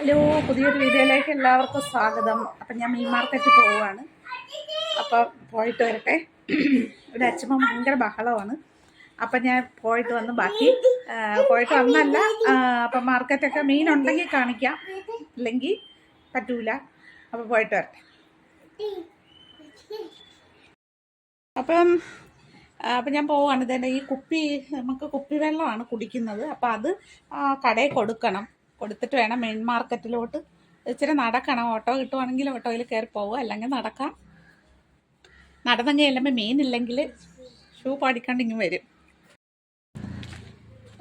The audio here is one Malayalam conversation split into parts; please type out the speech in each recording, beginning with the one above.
ഹലോ പുതിയൊരു വീഡിയോയിലേക്ക് എല്ലാവർക്കും സ്വാഗതം. അപ്പം ഞാൻ മീൻ മാർക്കറ്റിൽ പോവുകയാണ്. അപ്പം പോയിട്ട് വരട്ടെ. ഇവിടെ അച്ഛമ്മ ഭയങ്കര ബഹളമാണ്. അപ്പം ഞാൻ പോയിട്ട് വന്ന് ബാക്കി പോയിട്ട് വന്നല്ല അപ്പം മാർക്കറ്റൊക്കെ മീൻ ഉണ്ടെങ്കിൽ കാണിക്കാം. ഇല്ലെങ്കിൽ പറ്റൂല. അപ്പം പോയിട്ട് വരട്ടെ. അപ്പം അപ്പം ഞാൻ പോവാണ് ഇതേണ്ട ഈ കുപ്പി നമുക്ക് കുപ്പി വെള്ളമാണ് കുടിക്കുന്നത്. അപ്പം അത് കടയിൽ കൊടുക്കണം. കൊടുത്തിട്ട് വേണം മെയിൻ മാർക്കറ്റിലോട്ട് ഇച്ചിരി നടക്കണം. ഓട്ടോ കിട്ടുവാണെങ്കിൽ ഓട്ടോയിൽ കയറി പോകും അല്ലെങ്കിൽ നടക്കാം. നടന്നെങ്കിൽ ചെല്ലുമ്പോൾ ഇല്ലെങ്കിൽ ഷൂ പാടിക്കണ്ടിങ്ങ് വരും.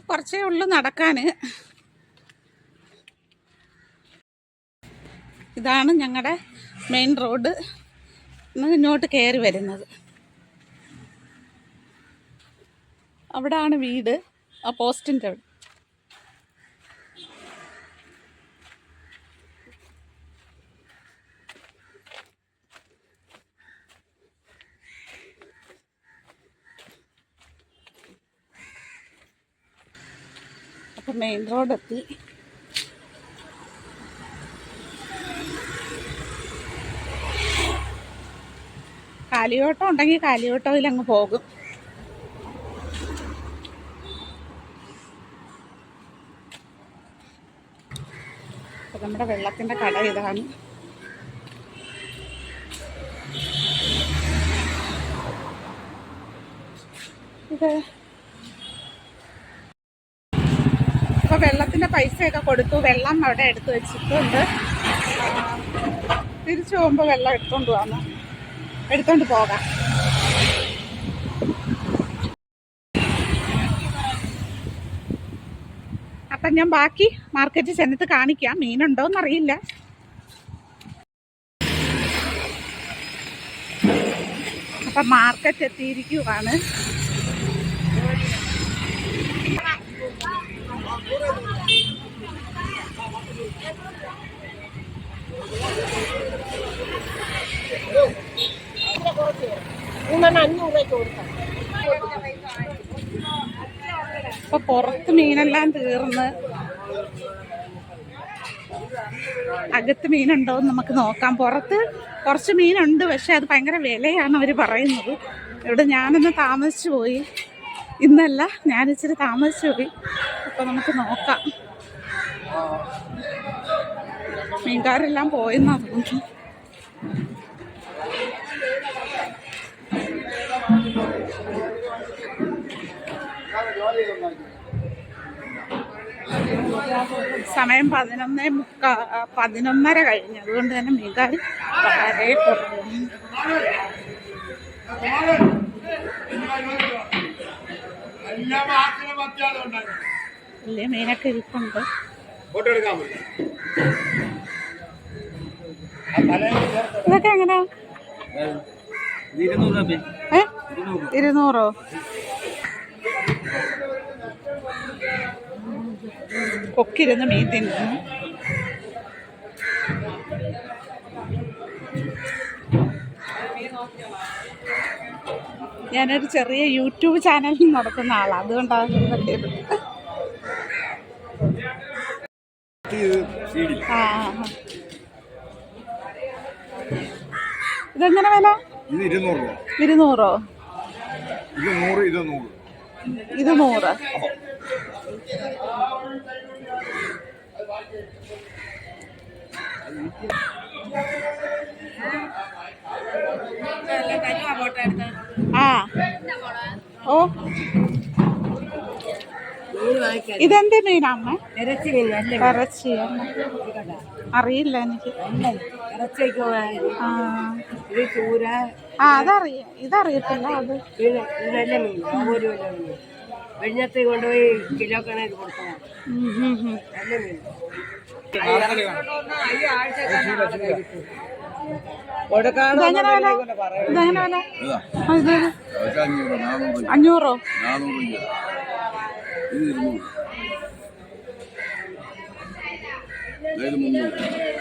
കുറച്ചേ ഉള്ളൂ നടക്കാൻ ഇതാണ് ഞങ്ങളുടെ മെയിൻ റോഡ് ഇങ്ങോട്ട് കയറി വരുന്നത്. അവിടാണ് വീട്. ആ പോസ്റ്റിന്റെ അവിടെ. അപ്പം മെയിൻ റോഡ് എത്തി. കാലിയോട്ടം ഉണ്ടെങ്കിൽ കാലിയോട്ടോയിൽ അങ്ങ് പോകും. നമ്മുടെ വെള്ളത്തിന്റെ കട ഇതാണ്. ഇത് അപ്പൊ വെള്ളത്തിന്റെ പൈസയൊക്കെ കൊടുത്തു. വെള്ളം അവിടെ എടുത്തു വെച്ചിട്ടുണ്ട്. തിരിച്ചു പോകുമ്പോ വെള്ളം എടുത്തോണ്ട് പോകാം എടുത്തോണ്ട് പോകാം. അപ്പൊ ഞാൻ ബാക്കി മാർക്കറ്റിൽ ചെന്നിട്ട് കാണിക്കാം. മീനുണ്ടോന്ന് അറിയില്ല അപ്പൊ മാർക്കറ്റ് എത്തിയിരിക്കുവാണ് മൂന്നെണ്ണം അഞ്ഞൂറ് രൂപയ്ക്ക് കൊടുക്കാം ഇപ്പൊ പുറത്ത് മീനെല്ലാം തീർന്ന്. അകത്ത് മീനുണ്ടോ എന്ന് നമുക്ക് നോക്കാം. പുറത്ത് കുറച്ച് മീനുണ്ട് പക്ഷെ അത് ഭയങ്കര വിലയാണ് അവർ പറയുന്നത്. ഇവിടെ ഞാനൊന്ന് താമസിച്ചു പോയി. ഇന്നല്ല ഞാൻ ഇച്ചിരി താമസിച്ചു പോയി. അപ്പൊ നമുക്ക് നോക്കാം. മീൻകാരെല്ലാം പോയെന്നാ തോന്നുന്നു. സമയം പതിനൊന്നേ മുക്കാ പതിനൊന്നര കഴിഞ്ഞു. അതുകൊണ്ട് തന്നെ മീൻകാർ വളരെ കുറവാണ്. വലിയ മീനൊക്കെ ഇരിപ്പുണ്ട്. ഫോട്ടോ എടുക്കാൻ ഇതൊക്കെ എങ്ങനെയാ ഇരുന്നൂറ് രൂപ ഏ? ഇരുന്നൂറോ? കൊക്കിരുന്ന് മീൻ തിന്നുന്നു ഞാനൊരു ചെറിയ യൂട്യൂബ് ചാനൽ നടത്തുന്ന ആളാണ് അതുകൊണ്ടാണ്. ആ ആ, ആ. ഇതെങ്ങനെ വില? ഇത് ഇരുന്നൂറ് രൂപ. ഇരുന്നൂറോ? ഇത് നൂറ് ഇത് നൂറ്. ഇത് നൂറ്. ആ. ഓ. ഇതെന്ത് മീനാമ്മ ഇറച്ചി മീൻ നല്ല ഇറച്ചി അറിയില്ല എനിക്ക്. ഇറച്ചിക്ക് ആ. ഇത് ചൂര ആ അതറിയാം ഇതറിയത്തില്ല അത്. മീൻ ഒരു കൊണ്ടുപോയി കിലോ കൊടുക്കണം. നല്ല മീൻ. അഞ്ഞൂറ്? ഇത് മുന്നൂറ്.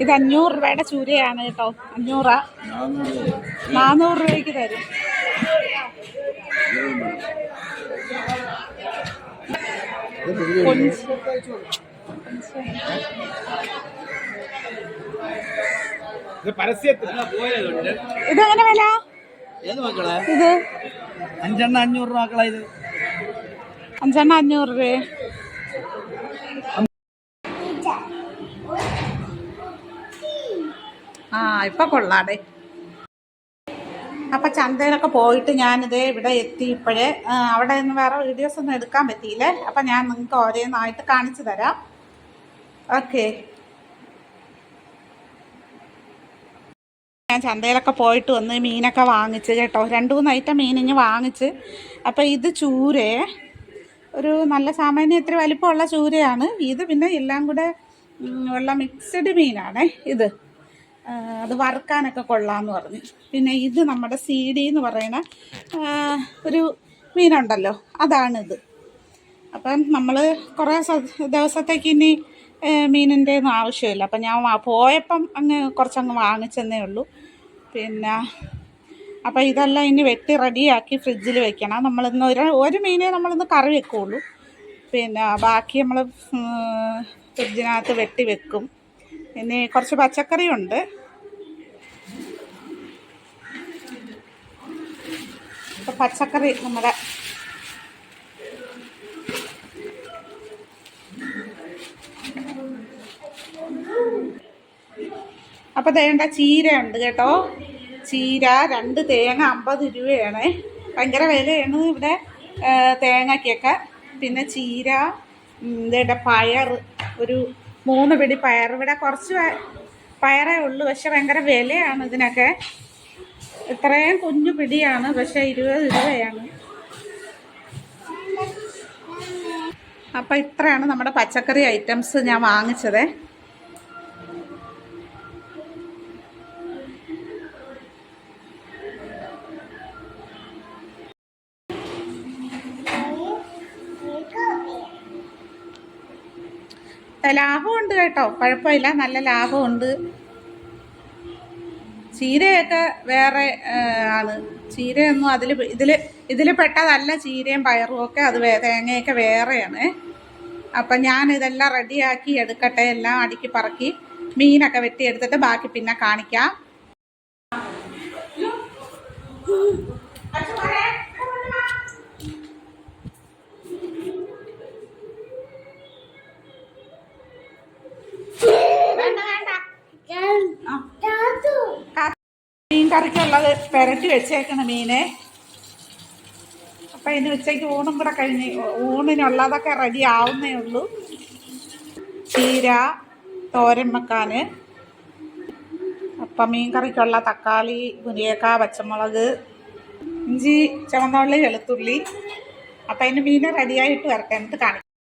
ഇത് അഞ്ഞൂറ് രൂപയുടെ ചൂരയാണ് കേട്ടോ. അഞ്ഞൂറാ. നാനൂറ് രൂപ നാനൂറ് രൂപയ്ക്ക് തരും ഇതെങ്ങനെ വില? ഏത് മക്കളെ? ഇത് അഞ്ചെണ്ണ അഞ്ഞൂറ് രൂപ മക്കളെ ഇത്. അഞ്ചെണ്ണ അഞ്ഞൂറ് രൂപ ഇപ്പൊ കൊള്ളാടെ അപ്പൊ ചന്തയിലൊക്കെ പോയിട്ട് ഞാനിത് ഇവിടെ എത്തി ഇപ്പോഴേ. അവിടെ നിന്ന് വേറെ വീഡിയോസ് ഒന്നും എടുക്കാൻ പറ്റിയില്ലേ. അപ്പൊ ഞാൻ നിങ്ങൾക്ക് ഓരോന്നായിട്ട് കാണിച്ചു തരാം. ഓക്കെ. ഞാൻ ചന്തയിലൊക്കെ പോയിട്ട് വന്ന് മീനൊക്കെ വാങ്ങിച്ച് കേട്ടോ. രണ്ട് മൂന്ന് ഐറ്റം മീൻ ഇഞ്ഞ് വാങ്ങിച്ച്. അപ്പം ഇത് ചൂരേ. ഒരു നല്ല സാമാന്യം ഇത്തിരി വലിപ്പമുള്ള ചൂരയാണ്. ഇത് പിന്നെ എല്ലാം കൂടെ ഉള്ള മിക്സഡ് മീനാണേ ഇത്. അത് വറുക്കാനൊക്കെ കൊള്ളാമെന്ന് പറഞ്ഞു. പിന്നെ ഇത് നമ്മുടെ സി ഡി എന്ന് പറയുന്ന ഒരു മീനുണ്ടല്ലോ അതാണിത്. അപ്പം നമ്മൾ കുറേ ദിവസത്തേക്ക് ഇനി മീനിന്റെ ഒന്നും ആവശ്യമില്ല. അപ്പം ഞാൻ പോയപ്പം അങ്ങ് കുറച്ചങ്ങ് വാങ്ങിച്ചെന്നേ ഉള്ളൂ. പിന്നെ അപ്പം ഇതെല്ലാം ഇനി വെട്ടി റെഡിയാക്കി ഫ്രിഡ്ജിൽ വെക്കണം. നമ്മളിന്ന് ഒരു ഒരു മീനെ നമ്മളിന്ന് കറി വെക്കുകയുള്ളൂ പിന്നെ ബാക്കി നമ്മൾ ഫ്രിഡ്ജിനകത്ത് വെട്ടി വെക്കും. പിന്നെ കുറച്ച് പച്ചക്കറിയുണ്ട്. അപ്പം പച്ചക്കറി നമ്മുടെ അപ്പോൾ തേണ്ട ചീരയുണ്ട് കേട്ടോ. ചീര രണ്ട് തേങ്ങ അമ്പത് രൂപയാണ്. ഭയങ്കര വിലയാണ് ഇവിടെ തേങ്ങയ്ക്കൊക്കെ. പിന്നെ ചീര ഇതേണ്ട പയർ ഒരു മൂന്ന് പിടി പയർ. ഇവിടെ കുറച്ച് പയറേ ഉള്ളൂ. പക്ഷെ ഭയങ്കര വിലയാണ് ഇതിനൊക്കെ. ഇത്രയും കുഞ്ഞു പിടിയാണ്. പക്ഷെ ഇരുപത് രൂപയാണ്. അപ്പം ഇത്രയാണ് നമ്മുടെ പച്ചക്കറി ഐറ്റംസ് ഞാൻ വാങ്ങിച്ചത്. ലാഭമുണ്ട് കേട്ടോ. കുഴപ്പമില്ല. നല്ല ലാഭമുണ്ട്. ചീരയൊക്കെ വേറെ ആണ്. ചീരയൊന്നും അതിൽ ഇതിൽ ഇതിൽ പെട്ടതല്ല ചീരയും പയറും ഒക്കെ. അത് തേങ്ങയൊക്കെ വേറെയാണ്. അപ്പം ഞാൻ ഇതെല്ലാം റെഡിയാക്കി എടുക്കട്ടെ. എല്ലാം അടുക്കി പറക്കി മീനൊക്കെ വെട്ടി എടുത്തിട്ട് ബാക്കി പിന്നെ കാണിക്കാം. കറിക്കുള്ളത് പെരട്ടി വെച്ചേക്കണ മീനെ. അപ്പം ഇനി ഉച്ചയ്ക്ക് ഊണും കൂടെ കഴിഞ്ഞ് ഊണിനുള്ളതൊക്കെ റെഡി ആവുന്നേ ഉള്ളൂ. ചീര തോരൻ വെക്കാൻ അപ്പം മീൻ കറിക്കുള്ള തക്കാളി മുരിയേക്ക പച്ചമുളക് ഇഞ്ചി ചുവന്നുള്ളി വെളുത്തുള്ളി. അപ്പം അതിന് മീൻ റെഡിയായിട്ട് വരട്ടെ. എന്നിട്ട് കാണിക്കാം.